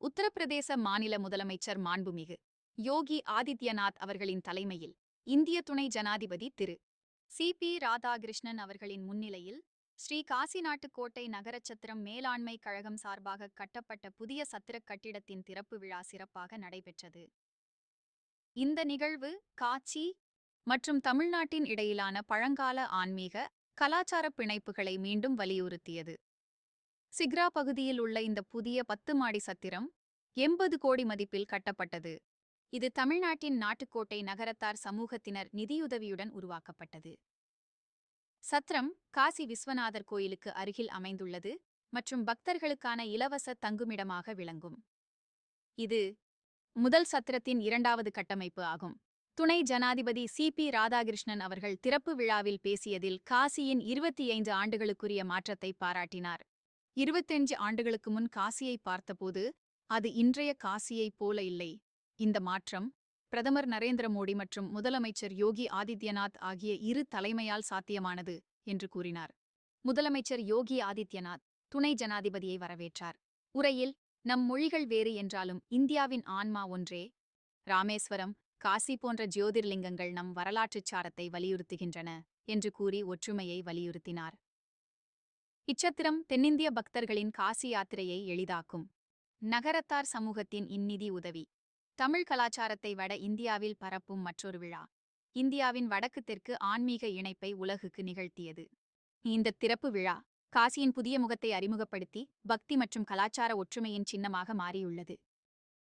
உத்தரப்பிரதேச மாநில முதலமைச்சர் மாண்புமிகு யோகி ஆதித்யநாத் அவர்களின் தலைமையில் இந்திய துணை ஜனாதிபதி திரு. சி. பி. ராதாகிருஷ்ணன் அவர்களின் முன்னிலையில் ஸ்ரீ காசிநாட்டுக்கோட்டை நகரச்சத்திரம் மேலாண்மை கழகம் சார்பாக கட்டப்பட்ட புதிய சத்திரக் கட்டிடத்தின் திறப்பு விழா சிறப்பாக நடைபெற்றது. இந்த நிகழ்வு காட்சி மற்றும் தமிழ்நாட்டின் இடையிலான பழங்கால ஆன்மீக கலாச்சார பிணைப்புகளை மீண்டும் வலியுறுத்தியது. சிக்ரா பகுதியில் உள்ள இந்த புதிய பத்து மாடி சத்திரம் எண்பது கோடி மதிப்பில் கட்டப்பட்டது. இது தமிழ்நாட்டின் நாட்டுக்கோட்டை நகரத்தார் சமூகத்தினர் நிதியுதவியுடன் உருவாக்கப்பட்டது. சத்திரம் காசி விஸ்வநாதர் கோயிலுக்கு அருகில் அமைந்துள்ளது மற்றும் பக்தர்களுக்கான இலவச தங்குமிடமாக விளங்கும். இது முதல் சத்திரத்தின் இரண்டாவது கட்டமைப்பு ஆகும். துணை ஜனாதிபதி சி. பி. ராதாகிருஷ்ணன் அவர்கள் திறப்பு விழாவில் பேசியதில் காசியின் இருபத்தி ஐந்து ஆண்டுகளுக்குரிய மாற்றத்தை பாராட்டினார். இருபத்தஞ்சு ஆண்டுகளுக்கு முன் காசியை பார்த்தபோது அது இன்றைய காசியைப் போல இல்லை. இந்த மாற்றம் பிரதமர் நரேந்திர மோடி மற்றும் முதலமைச்சர் யோகி ஆதித்யநாத் ஆகிய இரு தலைமையால் சாத்தியமானது என்று கூறினார். முதலமைச்சர் யோகி ஆதித்யநாத் துணை ஜனாதிபதியை வரவேற்றார். உரையில் நம் மொழிகள் வேறு என்றாலும் இந்தியாவின் ஆன்மா ஒன்றே. ராமேஸ்வரம் காசி போன்ற ஜோதிர்லிங்கங்கள் நம் வரலாற்றுச் சாரத்தை வலியுறுத்துகின்றன என்று கூறி ஒற்றுமையை வலியுறுத்தினார். இச்சத்திரம் தென்னிந்திய பக்தர்களின் காசி யாத்திரையை எளிதாக்கும். நகரத்தார் சமூகத்தின் இந்நிதி உதவி. தமிழ் கலாச்சாரத்தை வட இந்தியாவில் பரப்பும் மற்றொரு விழா. இந்தியாவின் வடக்கு தெற்கு ஆன்மீக இணைப்பை உலகுக்கு நிகழ்த்தியது. இந்த திறப்பு விழா காசியின் புதிய முகத்தை அறிமுகப்படுத்தி பக்தி மற்றும் கலாச்சார ஒற்றுமையின் சின்னமாக மாறியுள்ளது.